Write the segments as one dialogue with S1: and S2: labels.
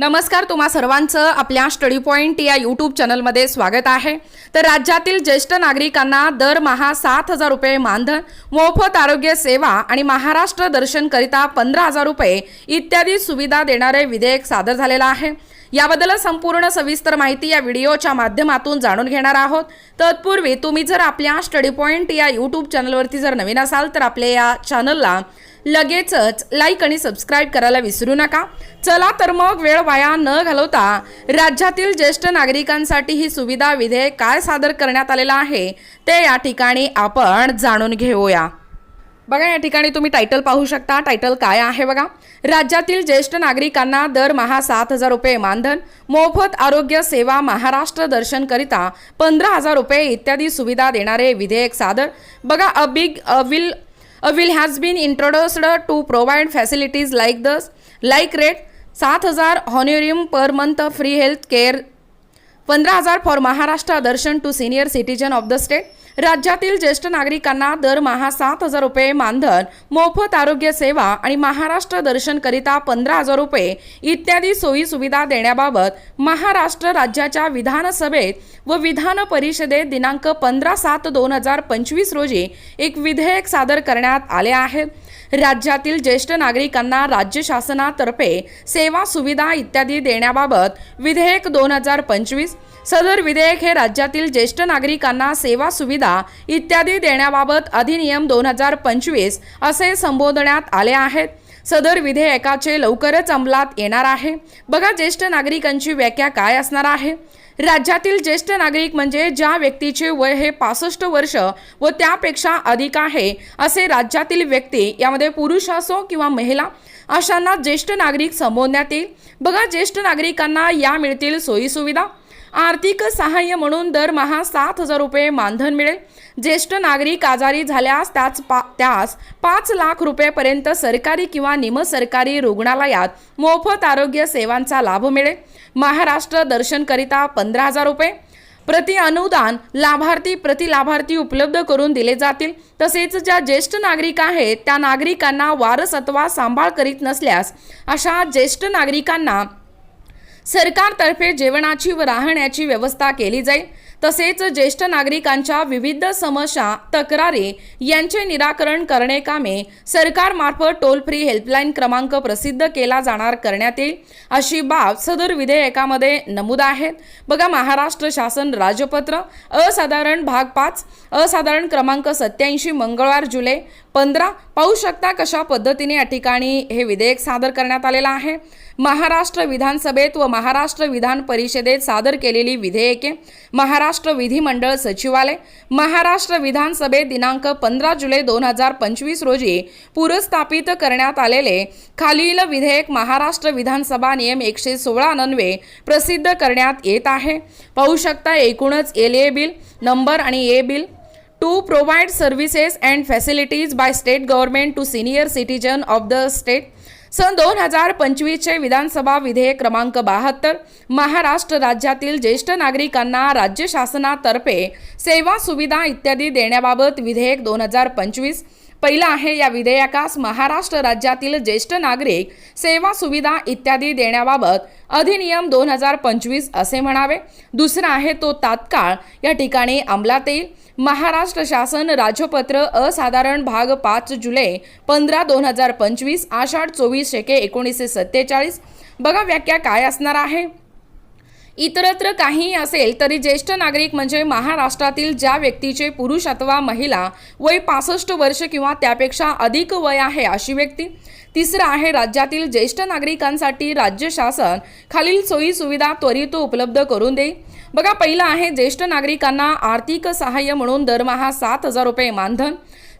S1: नमस्कार तुम्हा सर्वांचं आपल्या स्टडी पॉईंट या यूट्यूब चॅनलमध्ये स्वागत आहे. तर राज्यातील ज्येष्ठ नागरिकांना दरमहा सात हजार रुपये मानधन मोफत आरोग्य सेवा आणि महाराष्ट्र दर्शनकरिता पंधरा हजार रुपये इत्यादी सुविधा देणारे विधेयक सादर झालेलं आहे. याबद्दल संपूर्ण सविस्तर माहिती या व्हिडिओच्या माध्यमातून जाणून घेणार आहोत. तत्पूर्वी तुम्ही जर आपल्या स्टडी पॉईंट या यूट्यूब चॅनलवरती जर नवीन असाल तर आपल्या या चॅनलला लगेचच लाईक आणि सबस्क्राईब करायला विसरू नका. चला तर मग वेळ वाया न घालवता राज्यातील ज्येष्ठ नागरिकांसाठी ही सुविधा विधेयक काय सादर करण्यात आलेलं आहे ते या ठिकाणी आपण जाणून घेऊया. बघा या ठिकाणी तुम्ही टायटल पाहू शकता. टायटल काय आहे बघा? राज्यातील ज्येष्ठ नागरिकांना दरमहा सात हजार रुपये मानधन मोफत आरोग्य सेवा महाराष्ट्र दर्शनकरिता पंधरा हजार रुपये इत्यादी सुविधा देणारे विधेयक सादर. बघा a big a will a will has been introduced to provide facilities like दस लाईक रेट सात हजार honorarium per month free health care पंधरा हजार for Maharashtra Darshan to senior citizen of the state राज्यातील ज्येष्ठ नागरिकांना दरमहा सात हजार रुपये मानधन मोफत आरोग्य सेवा आणि महाराष्ट्र दर्शनकरिता पंधरा हजार रुपये इत्यादी सोयी सुविधा देण्याबाबत महाराष्ट्र राज्याच्या विधानसभेत व विधान परिषदेत दिनांक पंधरा सात दोन हजार पंचवीस रोजी एक विधेयक सादर करण्यात आले आहे. राज्यातील ज्येष्ठ नागरिकांना राज्य शासनातर्फे सेवा सुविधा इत्यादी देण्याबाबत विधेयक दोन हजार पंचवीस सदर विधेयक हे राज्यातील ज्येष्ठ नागरिकांना सेवा सुविधा इत्यादी देण्याबाबत अधिनियम दोन हजार पंचवीस असे संबोधण्यात आले आहेत सदर विधेयकाचे लवकरच अंमलात येणार आहे. बघा ज्येष्ठ नागरिकांची व्याख्या काय असणार आहे? राज्यातील ज्येष्ठ नागरिक म्हणजे ज्या व्यक्तीचे वय हे पासष्ट वर्ष व त्यापेक्षा अधिक आहे असे राज्यातील व्यक्ती यामध्ये पुरुष असो किंवा महिला अशांना ज्येष्ठ नागरिक संबोधण्यात येईल. बघा ज्येष्ठ नागरिकांना या मिळतील सोयीसुविधा. आर्थिक सहाय्य म्हणून दरमहा सात हजार रुपये मानधन मिळेल. ज्येष्ठ नागरिक आजारी झाल्यास त्याच पा त्यास पाच लाख रुपयेपर्यंत सरकारी किंवा निमसरकारी रुग्णालयात मोफत आरोग्य सेवांचा लाभ मिळेल. महाराष्ट्र दर्शनकरिता पंधरा हजार रुपये. प्रति अनुदान लाभार्थी प्रति लाभार्थी उपलब्ध करून दिले जातील. तसेच ज्या ज्येष्ठ नागरिक आहेत त्या नागरिकांना वारसत्वा सांभाळ करीत नसल्यास अशा ज्येष्ठ नागरिकांना सरकारतर्फे जेवणाची व राहण्याची व्यवस्था केली जाईल. तसेच ज्येष्ठ नागरिकांच्या विविध समस्या तक्रारी यांचे निराकरण करणे कामे सरकारमार्फत टोल फ्री हेल्पलाईन क्रमांक प्रसिद्ध केला जाणार करण्यात येईल. अशी बाब सदर विधेयकामध्ये नमूद आहेत. बघा महाराष्ट्र शासन राजपत्र असाधारण भाग पाच असाधारण क्रमांक सत्याऐंशी मंगळवार जुलै पंधरा. पाहू शकता कशा पद्धतीने या ठिकाणी हे विधेयक सादर करण्यात आलेलं आहे. महाराष्ट्र विधानसभेत व महाराष्ट्र विधान परिषदेत सादर केलेली विधेयके महाराष्ट्र विधिमंडळ सचिवालय महाराष्ट्र विधानसभेत दिनांक पंधरा जुलै दोन हजार पंचवीस रोजी पुरस्थापित करण्यात आलेले खालील विधेयक महाराष्ट्र विधानसभा नियम एकशे सोळा नन्वे प्रसिद्ध करण्यात येत आहे. पाहू शकता एकूणच एल ए बिल नंबर आणि a bill to provide services and facilities by state government to senior citizen of the state सन दोन हजार पंचवीसचे विधानसभा विधेयक क्रमांक बहात्तर महाराष्ट्र राज्यातील ज्येष्ठ नागरिकांना राज्य शासनातर्फे सेवा सुविधा इत्यादी देण्याबाबत विधेयक दोन हजार पंचवीस पहिलं आहे या विधेयकास महाराष्ट्र राज्यातील ज्येष्ठ नागरिक सेवा सुविधा इत्यादी देण्याबाबत अधिनियम दोन हजार पंचवीस असे म्हणावे. दुसरा आहे तो तात्काळ. या ठिकाणी अंमलात येईल. महाराष्ट्र शासन राजपत्र असाधारण भाग पाच जुलै पंधरा दोन हजार पंचवीस आषाढ चोवीस शेके एकोणीसशे सत्तेचाळीस. बघा व्याख्या काय असणार आहे? इतरत्र काहीही असेल तरी ज्येष्ठ नागरिक म्हणजे महाराष्ट्रातील ज्या व्यक्तीचे पुरुष अथवा महिला वय पासष्ट वर्ष किंवा त्यापेक्षा अधिक वय आहे अशी व्यक्ती. तिसरं आहे राज्यातील ज्येष्ठ नागरिकांसाठी राज्य शासन खालील सोयी सुविधा त्वरित उपलब्ध करून देईल बघा पहिलं आहे ज्येष्ठ नागरिकांना आर्थिक सहाय्य म्हणून दरमहा सात हजार रुपये मानधन.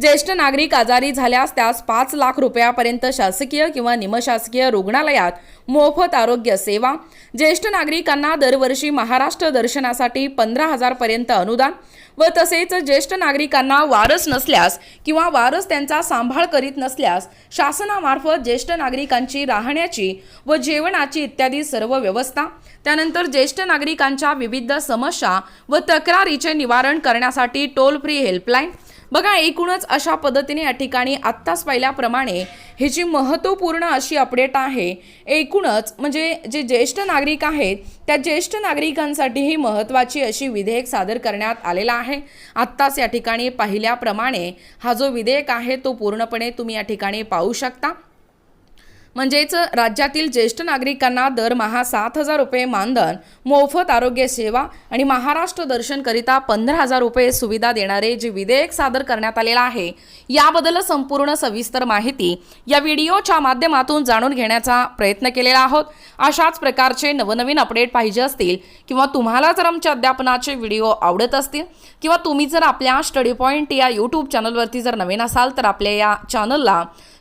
S1: ज्येष्ठ नागरिक आजारी झाल्यास त्यास पाच लाख रुपयापर्यंत शासकीय किंवा निमशासकीय रुग्णालयात मोफत आरोग्य सेवा. ज्येष्ठ नागरिकांना दरवर्षी महाराष्ट्र दर्शनासाठी पंधरा हजारपर्यंत अनुदान. व तसेच ज्येष्ठ नागरिकांना वारस नसल्यास किंवा वारस त्यांचा सांभाळ करीत नसल्यास शासनामार्फत ज्येष्ठ नागरिकांची राहण्याची व जेवणाची इत्यादी सर्व व्यवस्था त्यानंतर ज्येष्ठ नागरिकांच्या विविध समस्या व तक्रारीचे निवारण करण्यासाठी टोल फ्री हेल्पलाईन बघा एकूणच अशा पद्धतीने या ठिकाणी आत्ताच पाहिल्याप्रमाणे ही जी महत्त्वपूर्ण अशी अपडेट आहे एकूणच म्हणजे जे ज्येष्ठ नागरिक आहेत त्या ज्येष्ठ नागरिकांसाठी ही महत्त्वाची अशी विधेयक सादर करण्यात आलेला आहे. आत्ताच या ठिकाणी पाहिल्याप्रमाणे हा जो विधेयक आहे तो पूर्णपणे तुम्ही या ठिकाणी पाहू शकता. म्हणजेच राज्यातील ज्येष्ठ नागरिकांना दरमहा सात हजार रुपये मानधन मोफत आरोग्य सेवा आणि महाराष्ट्र दर्शनकरिता पंधरा हजार रुपये सुविधा देणारे जे विधेयक सादर करण्यात आलेलं आहे याबद्दल संपूर्ण सविस्तर माहिती या व्हिडिओच्या माध्यमातून जाणून घेण्याचा प्रयत्न केलेला आहोत. अशाच प्रकारचे नवनवीन अपडेट पाहिजे असतील किंवा तुम्हाला जर आमच्या अध्यापनाचे व्हिडिओ आवडत असतील किंवा तुम्ही जर आपल्या स्टडी पॉईंट या यूट्यूब चॅनलवरती जर नवीन असाल तर आपल्या या चॅनलला